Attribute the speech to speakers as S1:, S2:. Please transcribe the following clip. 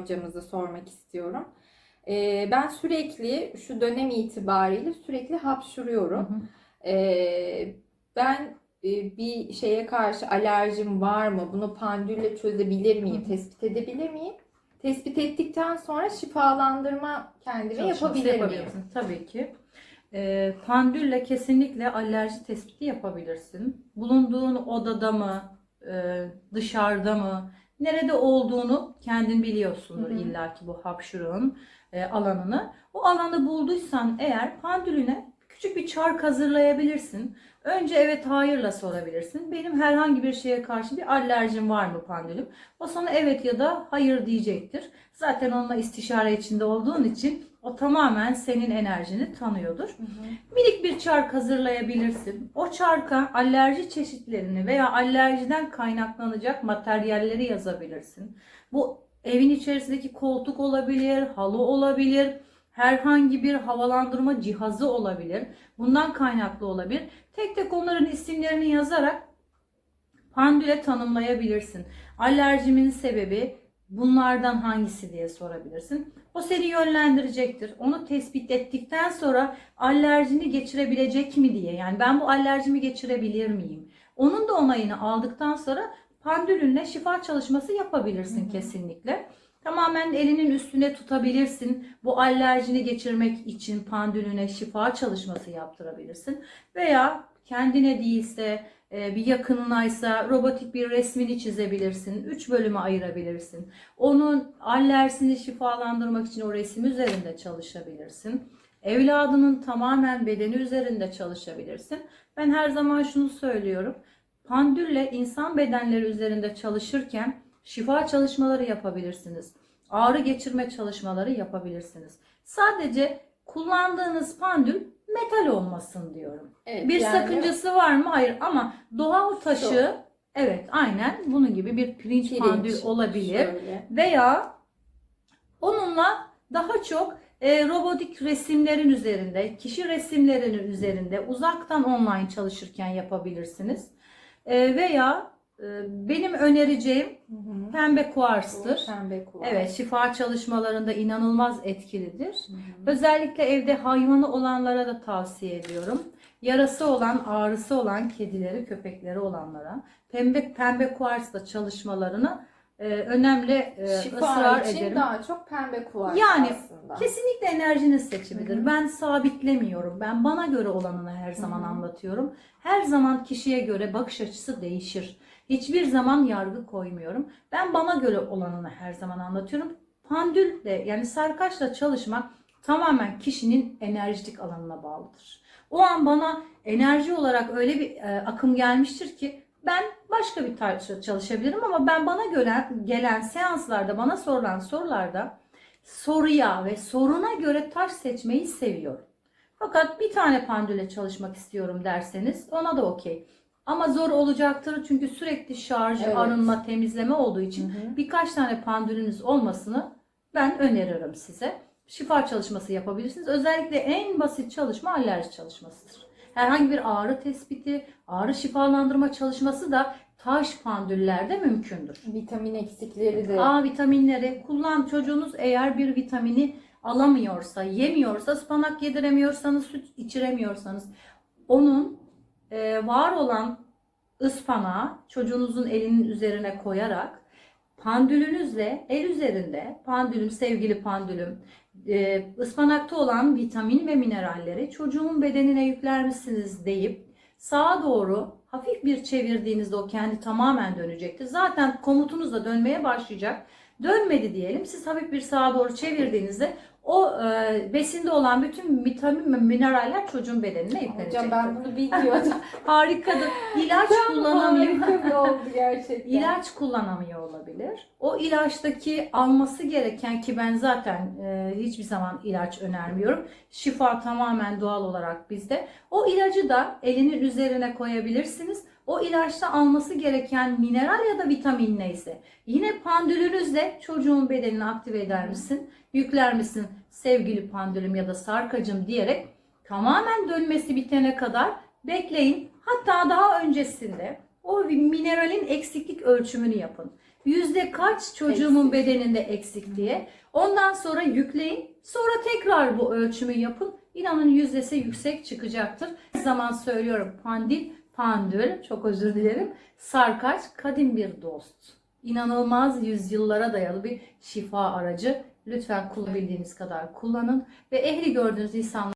S1: hocamıza sormak istiyorum. Ee, ben sürekli şu dönem itibariyle sürekli hapşuruyorum. Ee, ben e, bir şeye karşı alerjim var mı? Bunu pandülle çözebilir miyim?
S2: Hı hı.
S1: Tespit edebilir miyim? Tespit ettikten sonra şifalandırma kendime
S2: Çalışması
S1: yapabilir miyim?
S2: Tabii ki. Ee, pandülle kesinlikle alerji tespiti yapabilirsin. Bulunduğun odada mı, e, dışarıda mı, nerede olduğunu kendin biliyorsundur
S1: Hı hı.
S2: illaki bu hapşuruğun e, alanını. O alanı bulduysan eğer pandülüne küçük bir çark hazırlayabilirsin. Önce evet hayırla sorabilirsin. Benim herhangi bir şeye karşı bir alerjim var mı pandülüm? O sana evet ya da hayır diyecektir. Zaten onunla istişare içinde olduğun için o tamamen senin enerjini tanıyordur.
S1: Hı hı.
S2: Minik bir çark hazırlayabilirsin. O çarka alerji çeşitlerini veya alerjiden kaynaklanacak materyalleri yazabilirsin. Bu evin içerisindeki koltuk olabilir, halı olabilir, herhangi bir havalandırma cihazı olabilir. Bundan kaynaklı olabilir. Tek tek onların isimlerini yazarak pandüle tanımlayabilirsin. Alerjimin sebebi bunlardan hangisi diye sorabilirsin. O seni yönlendirecektir. Onu tespit ettikten sonra alerjini geçirebilecek mi diye. Yani ben bu alerjimi geçirebilir miyim? Onun da onayını aldıktan sonra pandülünle şifa çalışması yapabilirsin
S1: Hı hı.
S2: kesinlikle. Tamamen elinin üstüne tutabilirsin. Bu alerjini geçirmek için pandülüne şifa çalışması yaptırabilirsin. Veya kendine değilse e, bir yakınınaysa robotik bir resmini çizebilirsin. Üç bölüme ayırabilirsin. Onun alerjisini şifalandırmak için o resim üzerinde çalışabilirsin. Evladının tamamen bedeni üzerinde çalışabilirsin. Ben her zaman şunu söylüyorum. Pandülle insan bedenleri üzerinde çalışırken şifa çalışmaları yapabilirsiniz. Ağrı geçirme çalışmaları yapabilirsiniz. Sadece kullandığınız pandül metal olmasın diyorum.
S1: Evet,
S2: Bir
S1: yani
S2: sakıncası var mı? Hayır ama doğal taşı
S1: Şu.
S2: evet aynen bunun gibi bir pirinç,
S1: pirinç,
S2: pandül olabilir
S1: şöyle.
S2: veya onunla daha çok e, robotik resimlerin üzerinde, kişi resimlerinin üzerinde uzaktan online çalışırken yapabilirsiniz. E, veya benim önereceğim
S1: Hı hı.
S2: pembe kuarstır.
S1: Pembe kuvvet.
S2: Evet, şifa çalışmalarında inanılmaz etkilidir.
S1: Hı hı.
S2: Özellikle evde hayvanı olanlara da tavsiye ediyorum. Yarası olan, ağrısı olan kedileri, köpekleri olanlara pembe pembe kuarsla çalışmalarını e, önemli e,
S1: Şifa
S2: ısrar
S1: için
S2: ederim.
S1: daha çok pembe kuvvet
S2: Yani
S1: aslında.
S2: Kesinlikle enerjinin seçimidir.
S1: Hı hı.
S2: Ben sabitlemiyorum. Ben bana göre olanını her zaman
S1: Hı hı.
S2: anlatıyorum. Her zaman kişiye göre bakış açısı değişir. Hiçbir zaman yargı koymuyorum. Ben bana göre olanını her zaman anlatıyorum. Pandülle yani sarkaçla çalışmak tamamen kişinin enerjitik alanına bağlıdır. O an bana enerji olarak öyle bir e, akım gelmiştir ki ben başka bir tarzda çalışabilirim ama ben bana göre gelen seanslarda bana sorulan sorularda soruya ve soruna göre taş seçmeyi seviyorum. Fakat bir tane pandüle çalışmak istiyorum derseniz ona da okey. Ama zor olacaktır çünkü sürekli şarj,
S1: Evet.
S2: arınma, temizleme olduğu
S1: Hı
S2: için
S1: hı.
S2: birkaç tane pandülünüz olmasını ben öneririm size. Şifa çalışması yapabilirsiniz. Özellikle en basit çalışma alerji çalışmasıdır. Herhangi bir ağrı tespiti, ağrı şifalandırma çalışması da taş pandüllerde mümkündür.
S1: Vitamin eksikleri de
S2: A vitaminleri kullan çocuğunuz eğer bir vitamini alamıyorsa, yemiyorsa, ıspanak yediremiyorsanız, süt içiremiyorsanız onun e, var olan ıspanağı çocuğunuzun elinin üzerine koyarak pandülünüzle el üzerinde pandülüm sevgili pandülüm e, ıspanakta olan vitamin ve mineralleri çocuğumun bedenine yükler misiniz deyip sağa doğru hafif bir çevirdiğinizde o kendi tamamen dönecektir. Zaten komutunuzla dönmeye başlayacak. Dönmedi diyelim. Siz hafif bir sağa doğru çevirdiğinizde o e, besinde olan bütün vitamin ve mineraller çocuğun bedenine yüklenecektir.
S1: Hocam ben bunu bilmiyordum.
S2: Harikadır. İlaç kullanamıyor.
S1: Harika bir oldu gerçekten.
S2: İlaç kullanamıyor olabilir. O ilaçtaki alması gereken ki ben zaten e, hiçbir zaman ilaç önermiyorum. Şifa tamamen doğal olarak bizde. O ilacı da elinin üzerine koyabilirsiniz. O ilaçta alması gereken mineral ya da vitamin neyse. Yine pandülünüzle çocuğun bedenini aktive eder misin? Yükler misin sevgili pandülüm ya da sarkacım diyerek tamamen dönmesi bitene kadar bekleyin. Hatta daha öncesinde o mineralin eksiklik ölçümünü yapın. Yüzde kaç çocuğumun
S1: Eksik.
S2: bedeninde eksik diye. Ondan sonra yükleyin. Sonra tekrar bu ölçümü yapın. İnanın yüzdesi yüksek çıkacaktır. Her zaman söylüyorum pandil, pandül, çok özür dilerim. Sarkaç kadim bir dost. İnanılmaz yüzyıllara dayalı bir şifa aracı. Lütfen kullanabildiğiniz kadar kullanın ve ehli gördüğünüz insanlar